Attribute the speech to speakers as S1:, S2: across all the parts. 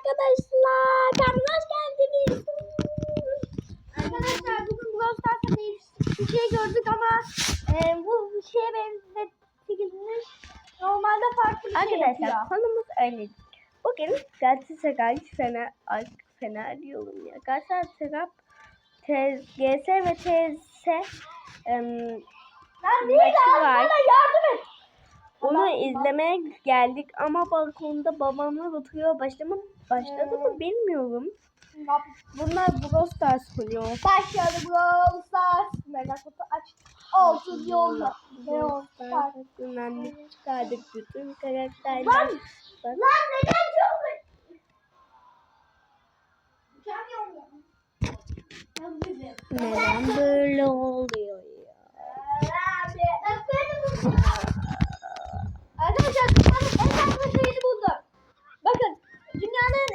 S1: arkadaşlar. Kanalıma hoş geldiniz.
S2: Arkadaşlar bugün Brawl Stars'ta bir şey gördük ama e, bu bir şeye benzetilmiş. Normalde farklı bir şey
S1: Arkadaşlar konumuz öyle. Bugün Galatasaray Fener, Fener diyorum ya. Galatasaray GS ve TS em,
S2: Lan değil bana yardım et.
S1: Onu izlemeye geldik ama balkonda babamla oturuyor. Başlama, başladı mı bilmiyorum. Bunlar Brawl Stars oynuyor.
S2: Başladı Brawl Stars. Mega kutu aç. Olsun yolla. Brawl Stars.
S1: Önemli çıkardık bütün karakterler.
S2: Lan! Lan neden çok...
S1: Neden böyle oluyor ya?
S2: Arkadaşlar dünyanın en saçma şeyini buldum. Bakın dünyanın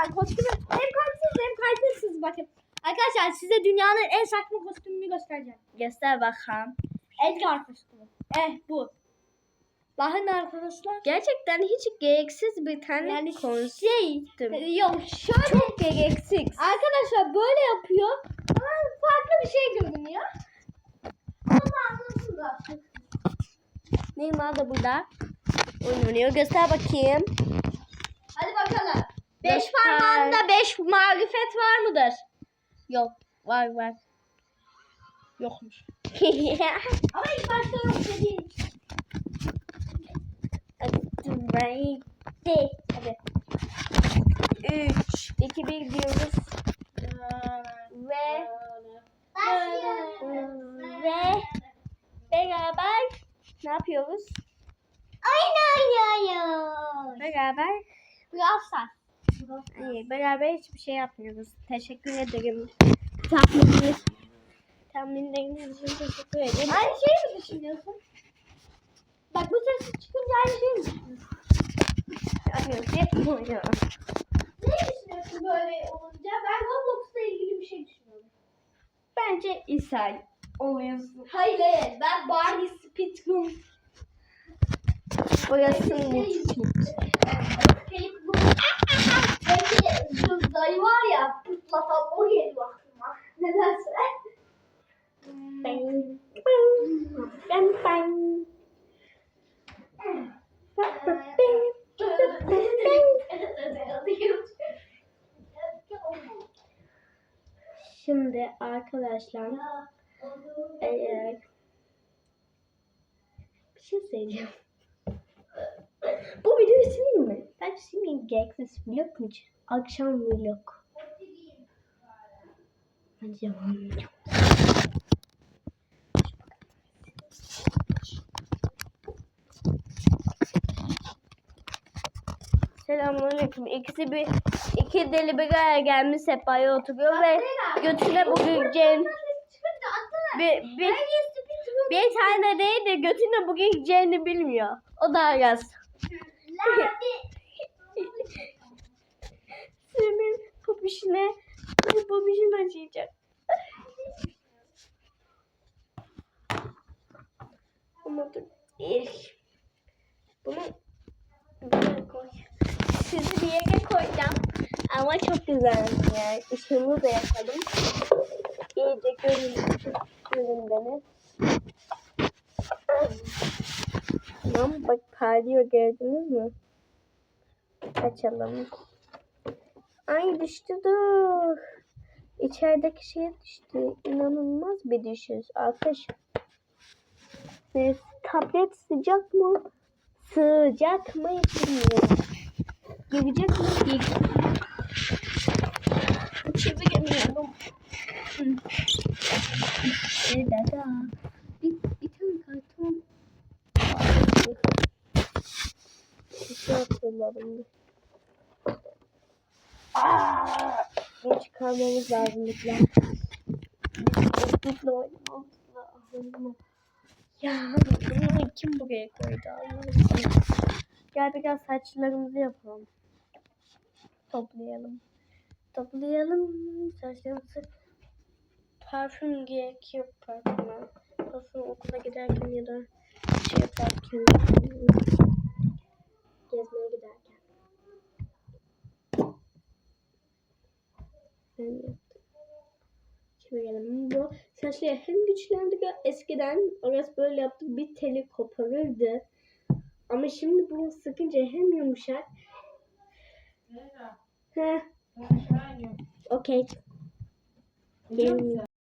S2: en saçma kostümü hem kalpsiz hem kalitesiz bakın. Arkadaşlar size dünyanın en saçma kostümünü göstereceğim.
S1: Göster bakalım.
S2: Edgar kostümü. Eh bu. Bakın arkadaşlar.
S1: Gerçekten hiç gereksiz bir tane
S2: Yani
S1: kostüm.
S2: şey yok şöyle
S1: Çok gereksiz.
S2: arkadaşlar böyle yapıyor ama farklı bir şey görünüyor. Onu anlatın
S1: Neymar da burada oynanıyor. Göster bakayım.
S2: Hadi bakalım. Beş
S1: Göster.
S2: parmağında beş marifet var mıdır?
S1: Yok. Var var. Yokmuş.
S2: Ama ilk başta yok dediğin.
S1: Hadi. Hadi. 3, 2, 1 diyoruz. Ve ve beraber ne yapıyoruz?
S2: Oyun oynuyoruz.
S1: Beraber
S2: Brawl Stars.
S1: Hayır, beraber hiçbir şey yapmıyoruz. Teşekkür ederim. Tahmininiz tahminleriniz için teşekkür ederim.
S2: Aynı şeyi mi düşünüyorsun? Bak bu ses çıkınca aynı şeyi mi düşünüyorsun?
S1: Hayır, yapmıyor.
S2: Ne düşünüyorsun böyle olunca? Ben Roblox'la ilgili bir şey düşünüyorum.
S1: Bence ishal oluyorsun.
S2: Hayır. Ben Barney Speedroom.
S1: Orası mutsuz. Arkadaşlar eğer bir şey söyleyeceğim. Bu videoyu sileyim mi? Ben silmeyeyim gereksiz vlog mu? Akşam vlog. Hadi edelim. Selamünaleyküm. İkisi bir iki deli bir araya gelmiş sefaya oturuyor ve götüne bugün Cem bir, bir, bir tane değil de götüne bugün gideceğini bilmiyor. O da yaz. Senin popişine popişini açacak. Ama dur. Eh. Bunu buraya koy. Sizi bir yere koyacağım. Ama çok güzel yani. Işığımı da yakalım. İyice görün, görün beni. Tamam bak parlıyor gördünüz mü? Açalım. Ay düştü dur. İçerideki şey düştü. İnanılmaz bir düşüş. Arkadaş. Ee, tablet sıcak mı? Sıcak mı bilmiyorum. Gelecek mi? Gelecek. Çeviremiyorum. Hı. Bir dakika. Bir, bir tane karton. Bir şey hatırladım. Bunu çıkarmamız lazım lütfen. Lütfen oynamamız. Ya bunu kim buraya koydu Allah'ım. Gel biraz saçlarımızı yapalım. Toplayalım. Toplayalım saçlarımızı. Parfüm gerekiyor parfüme. Parfüm okula giderken ya da şey yaparken. Gezmeye giderken. Ben yaptım. Şimdi gelelim. Bu saçları hem güçlendiriyor. Eskiden orası böyle yaptı. Bir teli koparırdı. Ama şimdi bunu sıkınca hem yumuşak.
S3: Zehra, iniyorum.
S1: okey.